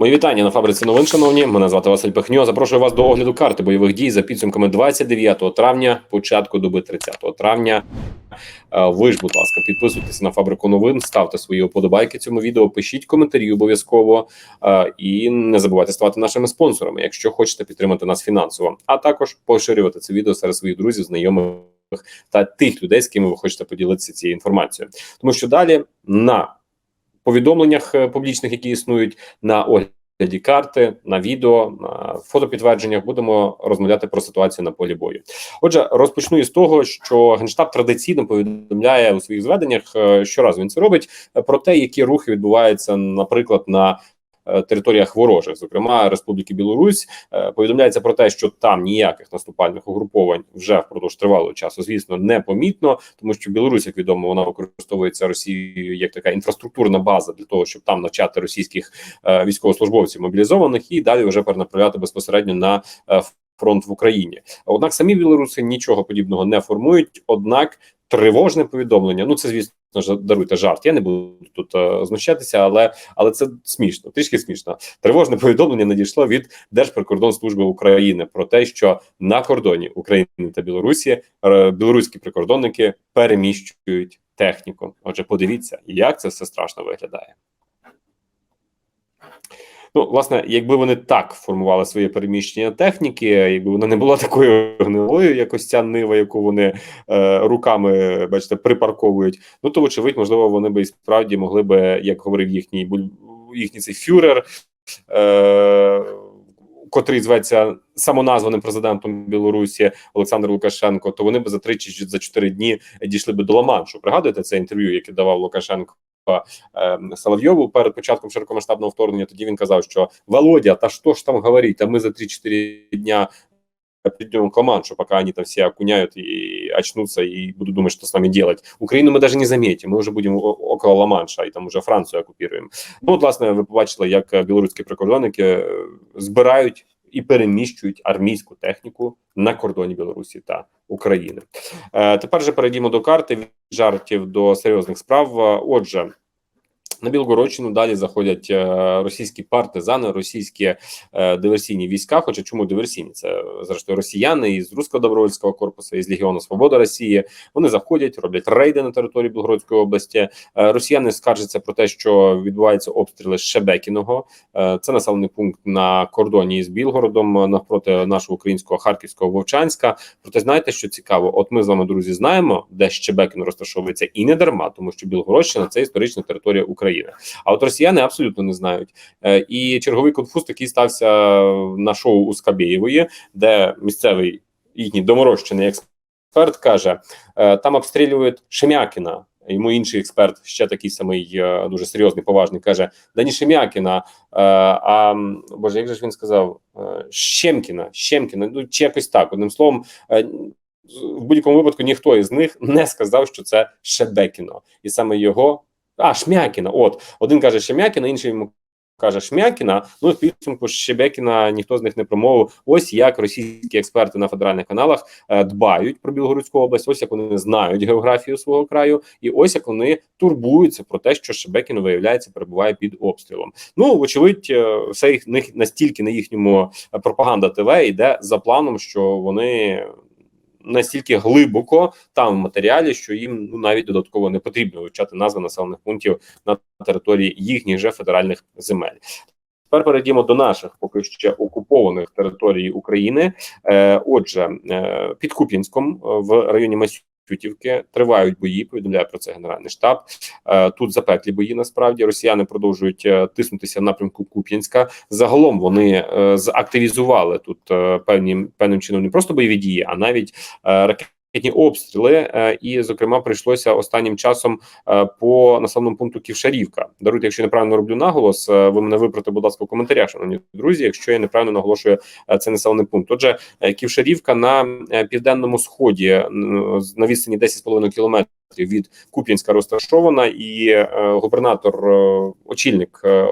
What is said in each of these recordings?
Мої вітання на фабриці новин, шановні. Мене звати Василь Пехньо. Запрошую вас до огляду карти бойових дій за підсумками 29 травня, початку доби 30 травня. Е, Ви ж, будь ласка, підписуйтесь на фабрику новин, ставте свої вподобайки цьому відео, пишіть коментарі обов'язково е, і не забувайте ставати нашими спонсорами, якщо хочете підтримати нас фінансово, а також поширювати це відео серед своїх друзів, знайомих та тих людей, з ким ви хочете поділитися цією інформацією, тому що далі на повідомленнях е, публічних, які існують на огляді карти, на відео, на фотопідтвердженнях будемо розмовляти про ситуацію на полі бою. Отже, розпочну із того, що генштаб традиційно повідомляє у своїх зведеннях, е, щоразу він це робить е, про те, які рухи відбуваються, наприклад, на Територіях ворожих, зокрема Республіки Білорусь, Е, повідомляється про те, що там ніяких наступальних угруповань вже впродовж тривалого часу, звісно, не помітно, тому що Білорусь, як відомо, вона використовується Росією як така інфраструктурна база для того, щоб там навчати російських е, військовослужбовців мобілізованих і далі вже перенаправляти безпосередньо на е, фронт в Україні. Однак самі білоруси нічого подібного не формують. Однак тривожне повідомлення. Ну це звісно даруйте жарт. Я не буду тут е, знущатися, але але це смішно, трішки смішно. Тривожне повідомлення надійшло від Держприкордонслужби України про те, що на кордоні України та Білорусі е, білоруські прикордонники переміщують техніку. Отже, подивіться, як це все страшно виглядає. Ну, власне, якби вони так формували своє переміщення техніки, якби вона не була такою гнилою, як ось ця нива, яку вони е, руками, бачите, припарковують. Ну то вочевидь, можливо, вони би і справді могли би, як говорив їхній їхній цей фюрер, е, котрий зветься самоназваним президентом Білорусі Олександр Лукашенко, то вони би за три чи за чотири дні дійшли би до Ла-Маншу. Пригадуєте це інтерв'ю, яке давав Лукашенко? Е, Соловйову перед початком широкомасштабного вторгнення. Тоді він казав, що Володя, та що ж там говорить, а ми за 3-4 дня придем к Ла-Маншу, пока они там все окуняют и очнутся и будут думать, что с нами делать. Украину мы даже не заметим, мы уже будем о- около Ла-Манша і там уже Францію окупуємо. Ну, от, власне, ви побачили, як білоруські прикордонники е, збирають і переміщують армійську техніку на кордоні Білорусі та України. Е, тепер же перейдімо до карти від жартів до серйозних справ. Е, Отже, на Білгородщину далі заходять е, російські партизани, російські е, диверсійні війська. Хоча чому диверсійні? Це зрештою росіяни із Руського добровольського корпусу, із Легіону Свобода Росії. Вони заходять, роблять рейди на території Білгородської області. Е, Росіяни скаржаться про те, що відбуваються обстріли з Шебекіного. Це населений пункт на кордоні з Білгородом навпроти нашого українського харківського Вовчанська. Проте знаєте, що цікаво? От ми з вами, друзі, знаємо, де Щебекіно розташовується, і не дарма, тому що Білгородщина це історична територія України. А от росіяни абсолютно не знають. Е, І черговий конфуз такий стався на шоу у Скабєєвої, де місцевий їхній доморощений експерт каже: е, там обстрілюють Шемякіна. Йому інший експерт, ще такий самий е, дуже серйозний, поважний, каже: да не Шемякіна, а боже, як же ж він сказав? Щемкіна, Щемкіна, ну чи якось так. Одним словом, в будь-якому випадку ніхто із них не сказав, що це Шебекіно, і саме його. А, Шмякіна. От один каже Шемякіна, інший йому каже Шмякіна. Ну, в підсумку Шебекіна ніхто з них не промовив. Ось як російські експерти на федеральних каналах е, дбають про Білгородську область, ось як вони знають географію свого краю, і ось як вони турбуються про те, що Шебекіно виявляється перебуває під обстрілом. Ну, вочевидь, е, все їх них настільки на їхньому е, пропаганда ТВ йде за планом, що вони. Настільки глибоко там в матеріалі, що їм ну навіть додатково не потрібно вивчати назви населених пунктів на території їхніх же федеральних земель. Тепер перейдімо до наших поки ще окупованих територій України. Е, отже, е, під Куп'янськом е, в районі Масютівки тривають бої. Повідомляє про це Генеральний штаб. Е, тут запеклі бої. Насправді росіяни продовжують е, тиснутися в напрямку Куп'янська. Загалом вони е, заактивізували тут певні певним чином не просто бойові дії, а навіть ракетні обстріли. Е, і, зокрема, прийшлося останнім часом е, по населеному пункту Ківшарівка. Даруйте, якщо я неправильно роблю наголос. е, Ви мене виправте, будь ласка, в коментарях, шановні друзі. Якщо я неправильно наголошую це населений пункт. Отже, Ківшарівка на південному сході на відстані 10,5 кілометрів від Куп'янська розташована, і е, губернатор, е, очільник е,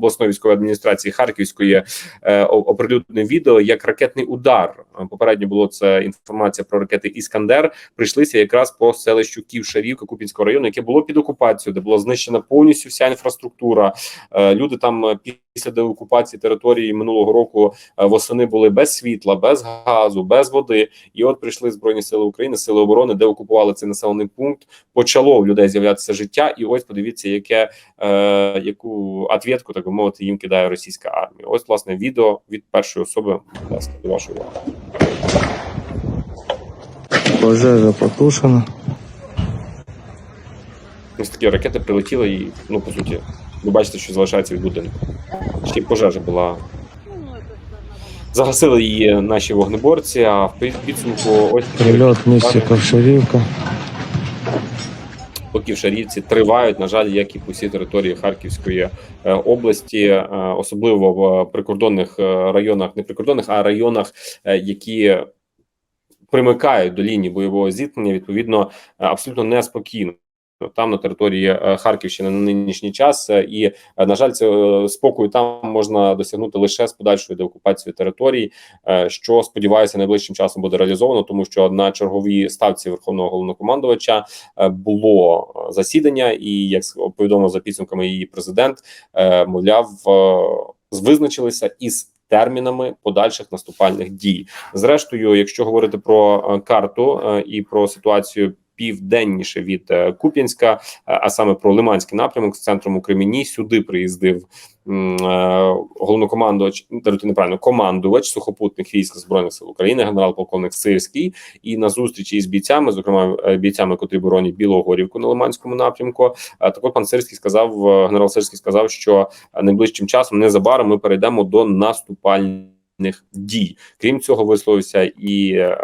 обласної військової адміністрації Харківської е, оприлюднив відео як ракетний удар. Попередньо було це інформація про ракети Іскандер. Прийшлися якраз по селищу Ківшарівка Купінського району, яке було під окупацією, де була знищена повністю вся інфраструктура. Е, Люди там під після деокупації території минулого року е, восени були без світла, без газу, без води. І от прийшли збройні сили України, сили оборони, де окупували цей населений пункт. Почало в людей з'являтися життя, і ось подивіться, яке е, яку ответку, так би мовити, їм кидає російська армія. Ось власне відео від першої особи. Будь ласка, до вашої уваги. Пожежа потушена. Ось такі ракети прилетіли, і ну по суті, ви бачите, що залишається від будинку. Ще пожежа була. Загасили її наші вогнеборці. А в підсумку ось Прильот місті Ковшарівка. поки в Шарівці тривають, на жаль, як і по всій території Харківської е, області, е, особливо в прикордонних е, районах, не прикордонних, а районах, які примикають до лінії бойового зіткнення, відповідно, абсолютно неспокійно. Там на території е, Харківщини на нинішній час, е, і е, на жаль, це спокою там можна досягнути лише з подальшою деокупацією територій, що сподіваюся найближчим часом буде реалізовано, тому що на черговій ставці верховного головнокомандувача було засідання, і як повідомив за підсумками її президент, мовляв, визначилися із. Термінами подальших наступальних дій, зрештою, якщо говорити про карту і про ситуацію південніше від е, Куп'янська, е, а саме про Лиманський напрямок з центром у Креміні, сюди приїздив е, головнокомандувач даруйте неправильно командувач сухопутних військ збройних сил України, генерал-полковник Сирський, і на зустрічі із бійцями, зокрема бійцями, котрі боронять Білогорівку на Лиманському напрямку. Також пан Сирський сказав, генерал Сирський сказав, що найближчим часом незабаром ми перейдемо до наступальних дій. Крім цього, висловився і е,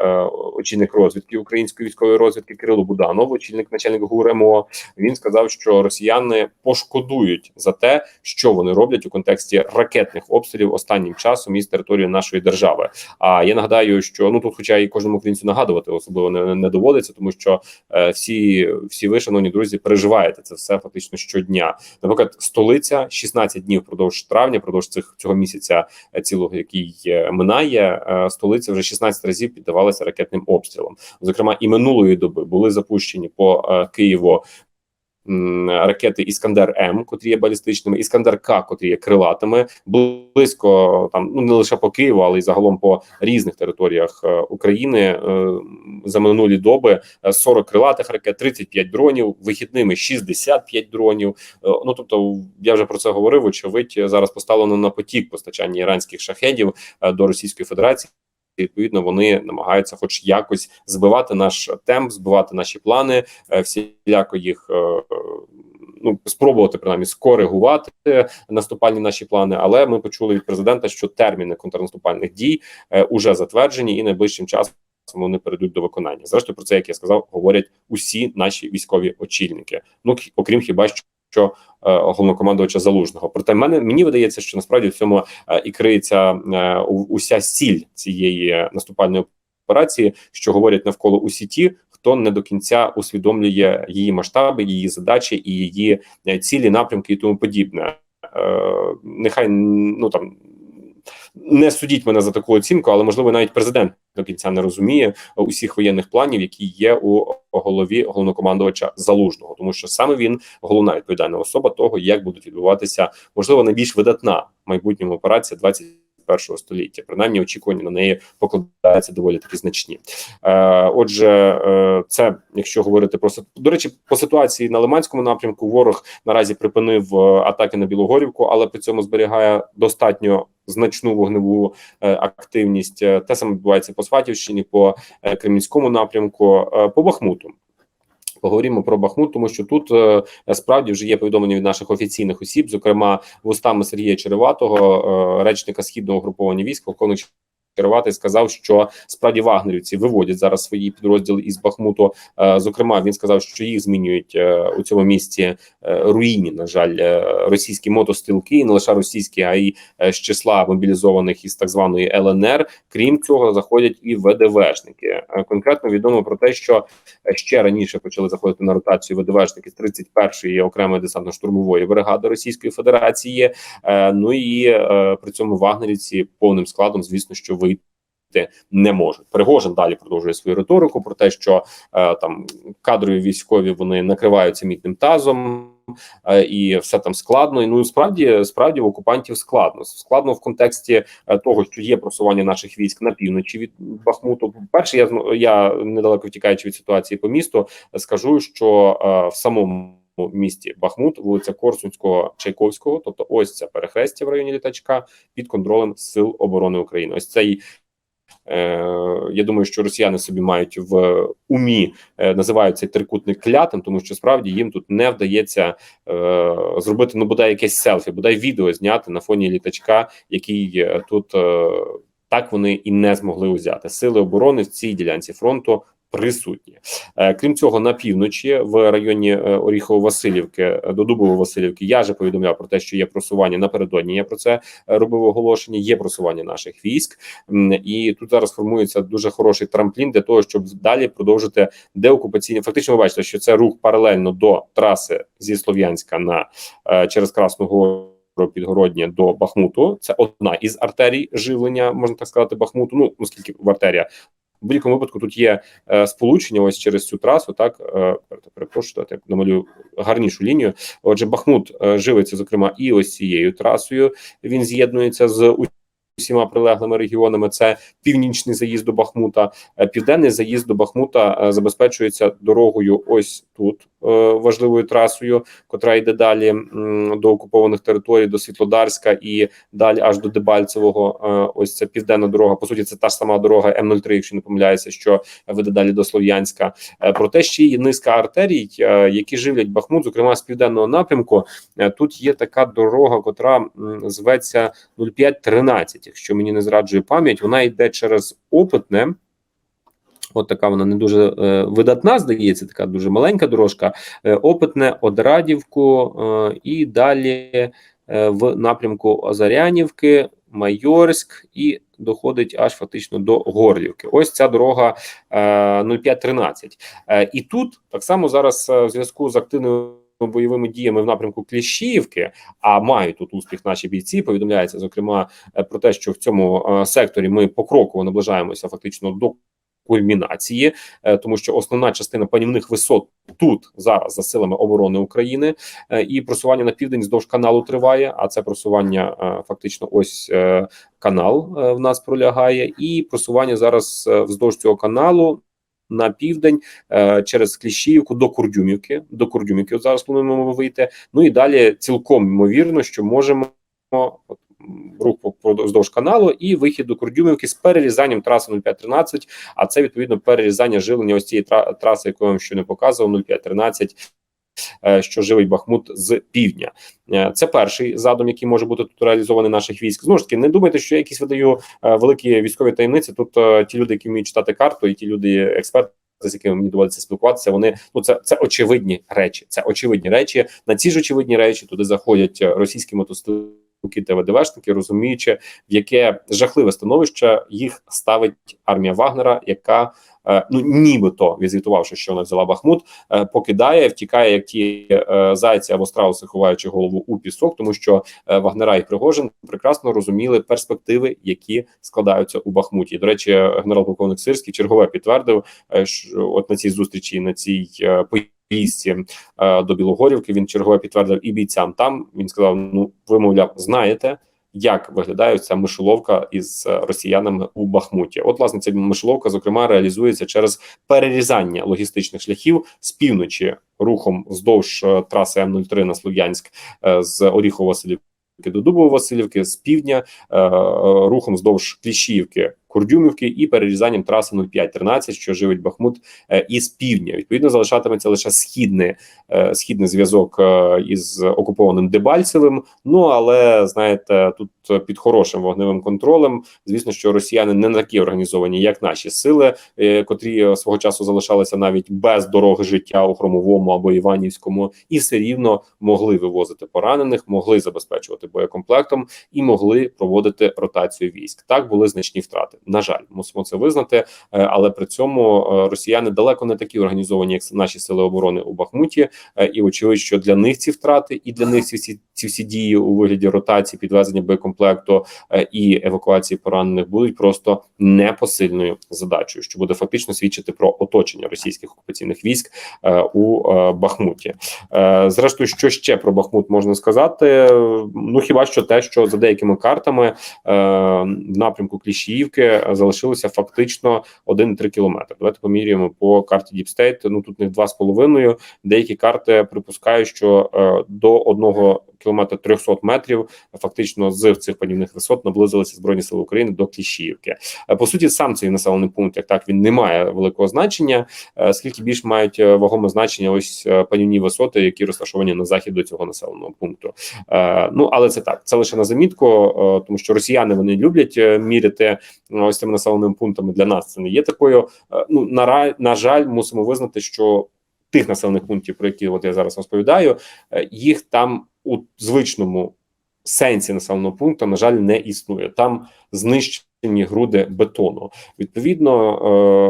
очільник розвідки української військової розвідки Кирило Буданов, очільник начальник ГУР МО. Він сказав, що росіяни пошкодують за те, що вони роблять у контексті ракетних обстрілів останнім часом із території нашої держави. А я нагадаю, що ну тут, хоча і кожному українцю нагадувати, особливо не, не доводиться, тому що е, всі, всі ви, шановні друзі, переживаєте це все фактично щодня. Наприклад, столиця 16 днів впродовж травня, впродовж цих цього місяця е, цілого, який минає, е, столиця вже 16 разів піддавалася ракетним обстрілам. Зокрема, і минулої доби були запущені по е, Києву. Ракети Іскандер М, котрі є балістичними, Іскандер К, котрі є крилатими, близько там ну не лише по Києву, але й загалом по різних територіях е, України е, за минулі доби е, 40 крилатих ракет, 35 дронів, вихідними 65 дронів. Е, Ну тобто, я вже про це говорив. Очевидь, зараз поставлено на потік постачання іранських шахедів е, до Російської Федерації. Відповідно, вони намагаються, хоч якось, збивати наш темп, збивати наші плани, е, всіляко їх. е, Ну, спробувати принаймні скоригувати наступальні наші плани, але ми почули від президента, що терміни контрнаступальних дій е, уже затверджені, і найближчим часом вони перейдуть до виконання. Зрештою, про це, як я сказав, говорять усі наші військові очільники. Ну окрім хіба що. Що е, головнокомандувача залужного, проте мене мені видається, що насправді в цьому е, і криється е, уся сіль цієї наступальної операції, що говорять навколо усі ті, хто не до кінця усвідомлює її масштаби, її задачі і її цілі, напрямки і тому подібне. Нехай ну там не судіть мене за таку оцінку, але можливо навіть президент до кінця не розуміє усіх воєнних планів, які є у голові головнокомандувача залужного, тому що саме він головна відповідальна особа того, як будуть відбуватися можливо найбільш видатна в майбутньому операція 21 століття. Принаймні очікування на неї покладаються доволі таки значні. Е, отже, е, це якщо говорити про до речі, по ситуації на Лиманському напрямку, ворог наразі припинив е, атаки на Білогорівку, але при цьому зберігає достатньо значну вогневу е, активність. Е, Те саме відбувається по Сватівщині, по е, Кремінському напрямку, по Бахмуту. Поговоримо про Бахмут, тому що тут справді вже є повідомлення від наших офіційних осіб, зокрема вустами Сергія Череватого, речника східного угруповання військ, полковник Череватий сказав, що справді вагнерівці виводять зараз свої підрозділи із Бахмуту. Е, Зокрема, він сказав, що їх змінюють е, у цьому місці е, руїні. На жаль, російські мотострілки, і не лише російські, а й з числа мобілізованих із так званої ЛНР. Крім цього, заходять і ВДВшники. Конкретно відомо про те, що ще раніше почали заходити на ротацію ВДВшники з 31-ї окремої десантно-штурмової бригади Російської Федерації. Ну і при цьому вагнерівці повним складом, звісно, що вийти не можуть. Пригожин далі продовжує свою риторику про те, що е, там кадрові військові вони накриваються мітним тазом. е, і все там складно. І ну справді справді в окупантів складно. Складно в контексті е, того, що є просування наших військ на півночі від Бахмуту. Перше, я я недалеко втікаючи від ситуації по місту, скажу, що е, в самому місті Бахмут, вулиця Корсунського Чайковського, тобто ось це перехрестя в районі літачка під контролем Сил оборони України. Ось цей. Е, я думаю, що росіяни собі мають в умі е, називають цей трикутник клятим, тому що справді їм тут не вдається е, зробити ну бодай якесь селфі, бодай відео зняти на фоні літачка, який тут так вони і не змогли узяти. Сили оборони в цій ділянці фронту присутні. Е, Крім цього, на півночі в районі е, Оріхово-Василівки е, до Дубово-Василівки я вже повідомляв про те, що є просування напередодні. Я про це робив оголошення. Є просування наших військ, і тут зараз формується дуже хороший трамплін для того, щоб далі продовжити деокупаційні. Фактично, ви бачите, що це рух паралельно до траси зі Слов'янська на через Красну Гору. Підгородня до Бахмуту це одна із артерій живлення, можна так сказати, Бахмуту. Ну оскільки в артерія в будь-якому випадку тут є е, сполучення ось через цю трасу. Так е, перепрошую, так, намалюю гарнішу лінію. Отже, Бахмут е, живиться зокрема і ось цією трасою. Він з'єднується з усіма прилеглими регіонами. Це північний заїзд до Бахмута, Е, південний заїзд до Бахмута е, забезпечується дорогою. Ось тут е, важливою трасою, котра йде далі до окупованих територій, до Світлодарська і далі аж до Дебальцевого. Ось це південна дорога. По суті, це та ж сама дорога М03, якщо не помиляюся, що веде далі до Слов'янська. Проте ще є низка артерій, які живлять Бахмут, зокрема з південного напрямку. Тут є така дорога, котра м, зветься 0513, Якщо мені не зраджує пам'ять, вона йде через опитне. От така вона не дуже е, видатна, здається, така дуже маленька дорожка. Е, опитне, Одрадівку е, і далі е, в напрямку Озарянівки, Майорськ і доходить аж фактично до Горлівки. Ось ця дорога е, 0513. Е, і тут так само зараз е, в зв'язку з активною бойовими діями в напрямку Кліщіївки, а мають тут успіх наші бійці. Повідомляється зокрема е, про те, що в цьому е, секторі ми покроково наближаємося фактично до кульмінації, е, тому що основна частина панівних висот тут зараз за силами оборони України, і просування на південь здовж каналу триває. А це просування фактично ось канал в нас пролягає, і просування зараз вздовж цього каналу. На південь е, через Кліщіївку до Курдюмівки. До Курдюмівки зараз плануємо вийти. Ну і далі цілком ймовірно, що можемо рух вздовж каналу і вихід до Курдюмівки з перерізанням траси 0513, А це відповідно перерізання жилення ось цієї траси, яку я вам ще не показував, 0513, е, що живить Бахмут з півдня. Е, Це перший задум, який може бути тут реалізований наших військ. Знову ж таки, не думайте, що я якісь видаю е, великі військові таємниці. Тут е, ті люди, які вміють читати карту, і ті люди, експерти. З якими мені доводиться спілкуватися, вони ну це це очевидні речі. Це очевидні речі. На ці ж очевидні речі туди заходять е, російські мотострілки та ВДВшники, розуміючи, в яке жахливе становище їх ставить армія Вагнера, яка е, ну нібито відзвітувавши, що вона взяла Бахмут, е, покидає, втікає, як ті е, зайці або страуси, ховаючи голову у пісок, тому що е, Вагнера і Пригожин прекрасно розуміли перспективи, які складаються у Бахмуті. До речі, генерал-полковник Сирський чергове підтвердив, е, що от на цій зустрічі, на цій е, поїздці е, до Білогорівки, він чергове підтвердив і бійцям. Там він сказав: Ну, ви мовляв, знаєте. Як виглядає ця мишоловка із е, росіянами у Бахмуті? От власне ця мишоловка, зокрема, реалізується через перерізання логістичних шляхів з півночі рухом вздовж е, траси М03 на Слов'янськ е, з Оріхово-Василівки до Дубово-Василівки, з півдня рухом вздовж Кліщіївки, Курдюмівки і перерізанням траси 0513, що живить Бахмут е, із півдня. Відповідно, залишатиметься лише східний, е, східний зв'язок е, із окупованим Дебальцевим. Ну але знаєте, тут під хорошим вогневим контролем. Звісно, що росіяни не такі організовані, як наші сили, котрі свого часу залишалися навіть без дороги життя у Хромовому або Іванівському, і все рівно могли вивозити поранених, могли забезпечувати боєкомплектом і могли проводити ротацію військ. Так були значні втрати. На жаль, мусимо це визнати, е, але при цьому е, росіяни далеко не такі організовані, як наші сили оборони у Бахмуті. Е, І очевидно, що для них ці втрати і для них ці ці всі дії у вигляді ротації, підвезення боєкомплекту е, і евакуації поранених будуть просто непосильною задачею, що буде фактично свідчити про оточення російських окупаційних військ е, у е, Бахмуті. Зрештою, що ще про Бахмут можна сказати? Ну хіба що те, що за деякими картами в напрямку Кліщіївки залишилося фактично 1,3 кілометри. Давайте поміряємо по карті State. Ну тут них 2,5. Деякі карти припускають, що до 1 кілометра 300 метрів фактично з цих панівних висот наблизилися збройні сили України до Кліщіївки. Е, По суті, сам цей населений пункт, як так він не має великого значення, е, скільки більш мають е, вагоме значення ось панівні висоти, які розташовані на захід до цього населеного пункту. Ну але це так, це лише на замітку, тому що росіяни вони люблять міряти ось цими населеними пунктами. Для нас це не є такою. Ну на на жаль, мусимо визнати, що тих населених пунктів, про які от я зараз розповідаю, е, їх там у звичному сенсі населеного пункту, на жаль, не існує. Там знищені груди бетону. Відповідно,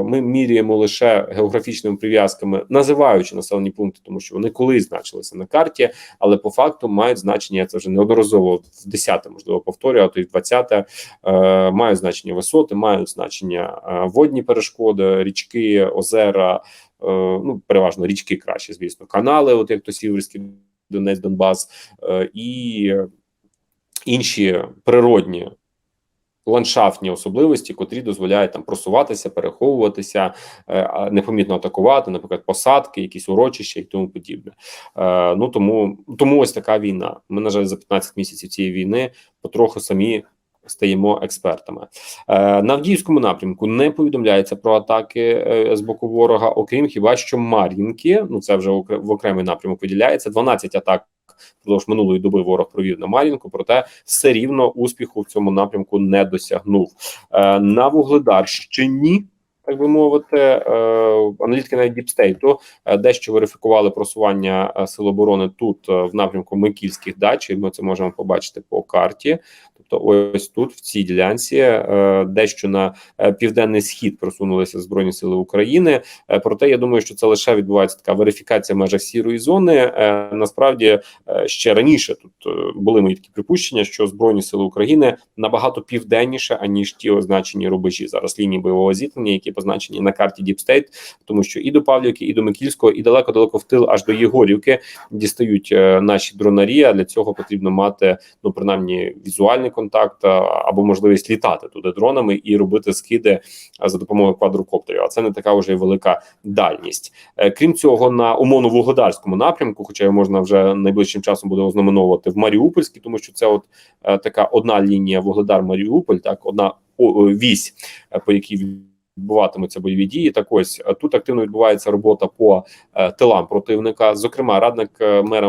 е, ми міряємо лише географічними прив'язками, називаючи населені пункти, тому що вони колись значилися на карті, але по факту мають значення. Я це вже неодноразово в 10 можливо повторюю, а то й в 20 е, мають значення висоти, мають значення водні перешкоди, річки, озера. Е, Ну, переважно річки краще, звісно, канали, от як то Сіверський Донець, Донбас, е, і інші природні ландшафтні особливості, котрі дозволяють там просуватися, переховуватися, е, непомітно атакувати, наприклад, посадки, якісь урочища і тому подібне. Ну тому тому ось така війна. Ми на жаль за 15 місяців цієї війни потроху самі. Стаємо експертами Е, на Авдіївському напрямку. Не повідомляється про атаки е, з боку ворога, окрім хіба що Мар'їнки. Ну це вже в окремий напрямок виділяється. 12 атак впродовж минулої доби ворог провів на Мар'їнку, проте все рівно успіху в цьому напрямку не досягнув. Е, на Вугледарщині, так би мовити, е, аналітики навіть Діпстейту дещо верифікували просування е, сил оборони тут е, в напрямку Микільських дач. і Ми це можемо побачити по карті. Тобто, ось тут, в цій ділянці, дещо на південний схід просунулися збройні сили України. Проте я думаю, що це лише відбувається така верифікація в межах сірої зони. Насправді ще раніше тут були мої такі припущення, що збройні сили України набагато південніше аніж ті означені рубежі. Зараз лінії бойового зіткнення, які позначені на карті State, тому що і до Павлівки, і до Микільського, і далеко далеко в тил, аж до Єгорівки дістають е, наші дронарі. А для цього потрібно мати ну принаймні візуальний контакт або можливість літати туди дронами і робити скиди за допомогою квадрокоптерів. А це не така вже велика дальність. Е, Крім цього, на умовно вугледарському напрямку, хоча його можна вже найближчим часом буде ознаменовувати в Маріупольській, тому що це от е, така одна лінія Вугледар Маріуполь, так одна вісь, е, по якій відбуватимуться бойові дії. Так ось е, тут активно відбувається робота по е, тилам противника. Зокрема, радник е, мера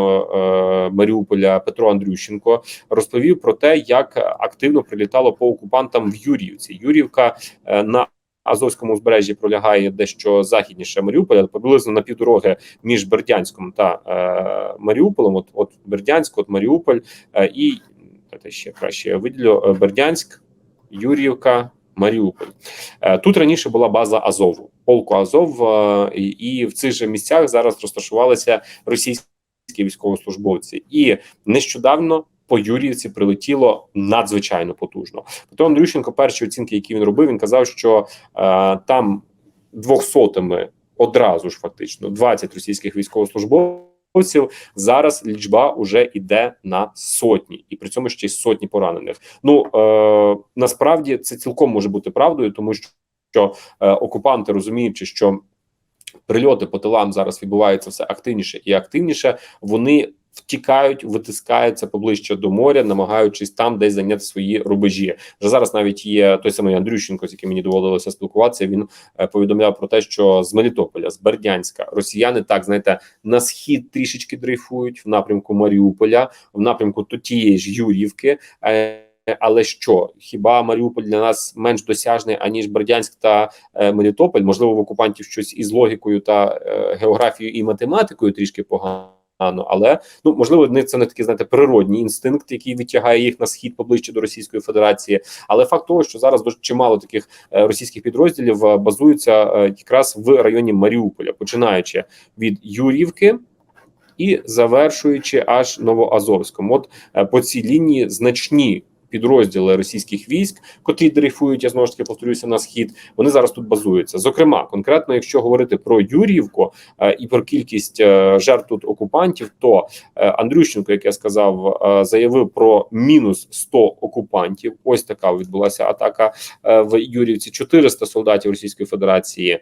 Маріуполя Петро Андрющенко розповів про те, як активно прилітало по окупантам в Юріївці. Юрівка на Азовському узбережжі пролягає дещо західніше Маріуполя, приблизно на півдороги між Бердянськом та е, Маріуполем. От, от Бердянськ, от Маріуполь е, і ще краще виділю Бердянськ, Юрівка, Маріуполь. Е, Тут раніше була база Азову, полку Азов, е, і, в цих же місцях зараз розташувалися російські військовослужбовці. І нещодавно по Юріївці прилетіло надзвичайно потужно. Петро Андрющенко, перші оцінки, які він робив, він казав, що е, там двохсотими одразу ж фактично 20 російських військовослужбовців. Зараз лічба вже йде на сотні, і при цьому ще й сотні поранених. Ну е, насправді це цілком може бути правдою, тому що, що е, окупанти розуміючи, що прильоти по тилам зараз відбуваються все активніше і активніше, вони втікають, витискаються поближче до моря, намагаючись там десь зайняти свої рубежі. Вже зараз навіть є той самий Андрющенко, з яким мені доводилося спілкуватися. Він е, повідомляв про те, що з Мелітополя, з Бердянська, росіяни так знаєте на схід трішечки дрейфують в напрямку Маріуполя, в напрямку тієї ж Юрівки. Е, але що хіба Маріуполь для нас менш досяжний аніж Бердянськ та е, Мелітополь? Можливо, в окупантів щось із логікою та е, географією і математикою трішки погано. Але ну можливо, не це не такий знаєте природній інстинкт, який відтягає їх на схід поближче до Російської Федерації. Але факт того, що зараз дуже чимало таких е, російських підрозділів е, базуються е, якраз в районі Маріуполя, починаючи від Юрівки і завершуючи аж Новоазовськом. От по цій лінії значні. Підрозділи російських військ, котрі дрейфують, я знову ж таки повторюся на схід. Вони зараз тут базуються. Зокрема, конкретно, якщо говорити про Юріївку е, і про кількість е, жертв тут окупантів, то е, Андрющенко, як я сказав, заявив про мінус 100 окупантів. Ось така відбулася атака в Юріївці. 400 солдатів Російської Федерації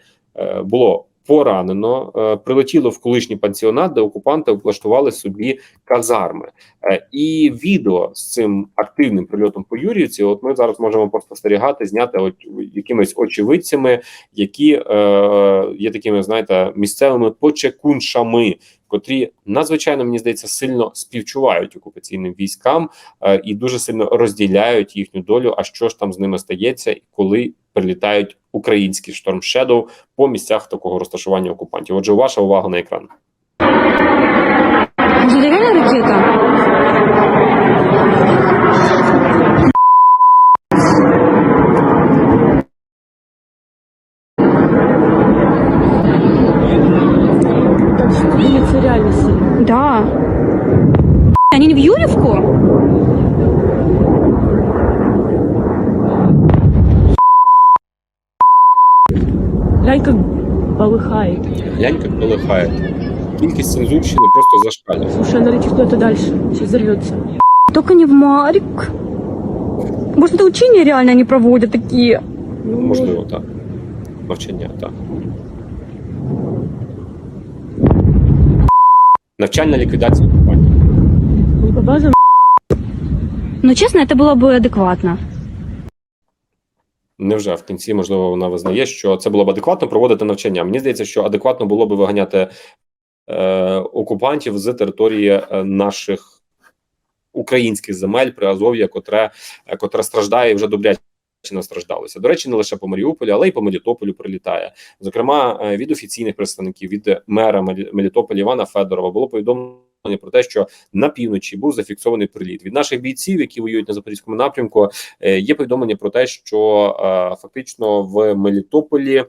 було поранено. Е, Прилетіло в колишній пансіонат, де окупанти облаштували собі казарми. Е, І відео з цим активним прильотом по Юріївці, от ми зараз можемо поспостерігати, зняти от якимись очевидцями, які е, є такими, знаєте, місцевими почекуншами, котрі надзвичайно мені здається сильно співчувають окупаційним військам е, і дуже сильно розділяють їхню долю. А що ж там з ними стається, коли прилітають українські шторм Shadow по місцях такого розташування окупантів? Отже, ваша увага на екран. Ракета? Так что двигаться реально сильно. Да. Они не в Юрьевку? Глянь, как полыхает. Глянь, як полихає. Кількість цензурщини просто зашкалює. Слушай, она летит куда-то дальше. Сейчас взорвется. Только не в Марик. Может, это учения реально они проводят такие? Ну, Можливо, так. Навчання, так. Навчальна ліквідація окупантів. ну, по базам Но честно, это было бы адекватно. Невже в кінці, можливо, вона визнає, що це було б адекватно проводити навчання. Мені здається, що адекватно було б виганяти е, окупантів з території е, наших українських земель Приазов'я, котре, е, котре страждає вже добряче настраждалося. До речі, не лише по Маріуполю, але й по Мелітополю прилітає. Зокрема, е, від офіційних представників від мера Мелі- Мелітополя Івана Федорова було повідомлено про те, що на півночі був зафіксований приліт від наших бійців, які воюють на запорізькому напрямку. е, Є повідомлення про те, що е, фактично в Мелітополі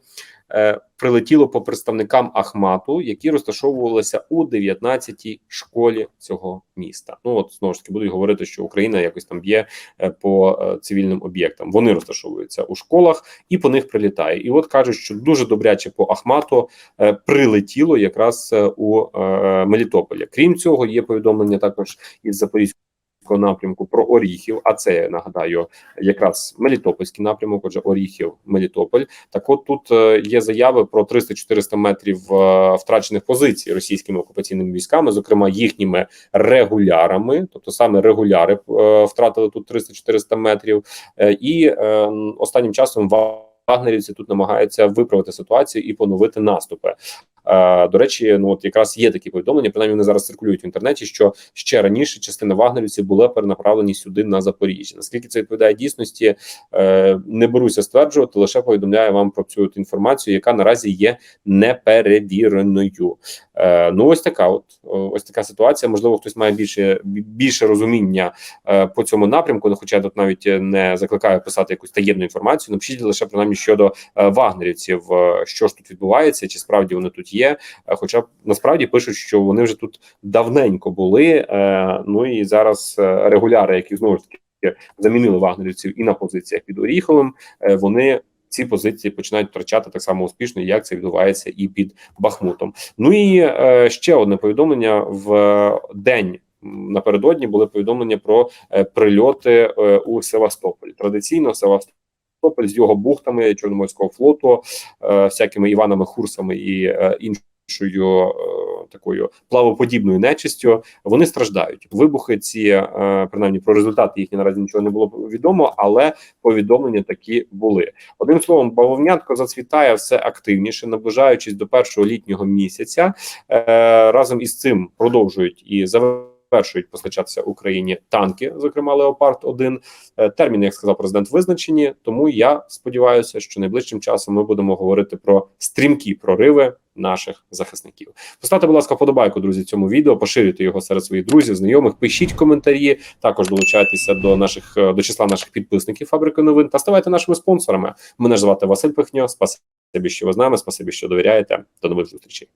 прилетіло по представникам Ахмату, які розташовувалися у 19-й школі цього міста. Ну от знову ж таки будуть говорити, що Україна якось там б'є е, по е, цивільним об'єктам. Вони розташовуються у школах і по них прилітає. І от кажуть, що дуже добряче по Ахмату е, прилетіло якраз е, у е, Мелітополі. Крім цього, є повідомлення також із Запорізького напрямку про Оріхів. А це нагадаю, якраз Мелітопольський напрямок, отже, Оріхів, Мелітополь. Так, от тут е, є заяви про 300-400 метрів е, втрачених позицій російськими окупаційними військами, зокрема їхніми регулярами, тобто саме регуляри е, втратили тут 300-400 метрів, і останнім часом вагнерівці тут намагаються виправити ситуацію і поновити наступи. До речі, ну от якраз є такі повідомлення. Принаймні вони зараз циркулюють в інтернеті. Що ще раніше частина вагнерівців була перенаправлені сюди на Запоріжжя. Наскільки це відповідає дійсності, е, не беруся стверджувати, лише повідомляю вам про цю інформацію, яка наразі є неперевіреною. Е, Ну ось така, от ось така ситуація. Можливо, хтось має більше більше розуміння е, по цьому напрямку. Ну, хоча я тут навіть не закликаю писати якусь таємну інформацію. Напишіть лише принаймні щодо вагнерівців, що ж тут відбувається, чи справді вони тут є. Е, Хоча насправді пишуть, що вони вже тут давненько були. е, Ну і зараз е, регуляри, які знову ж таки замінили вагнерівців і на позиціях під Оріховим, вони. Ці позиції починають втрачати так само успішно, як це відбувається і під Бахмутом. Ну і е, ще одне повідомлення в день напередодні були повідомлення про е, прильоти е, у Севастополь. Традиційно Севастополь з його бухтами Чорноморського флоту, е, всякими Іванами Хурсами і е, іншою е, такою плавоподібною нечистю. Вони страждають. Вибухи ці принаймні про результати їхні наразі нічого не було відомо, але повідомлення такі були. Одним словом, бавовнятко зацвітає все активніше, наближаючись до першого літнього місяця. Разом із цим продовжують і завершують постачатися Україні танки, зокрема Леопард 1 Е, Терміни, як сказав президент, визначені. Тому я сподіваюся, що найближчим часом ми будемо говорити про стрімкі прориви наших захисників. Поставте, будь ласка, вподобайку, друзі, цьому відео, поширюйте його серед своїх друзів, знайомих, пишіть коментарі. Також долучайтеся до наших е, до числа наших підписників фабрики новин та ставайте нашими спонсорами. Мене ж звати Василь Пихньо. Спасибі, що ви з нами. Спасибі, що довіряєте. До нових зустрічей.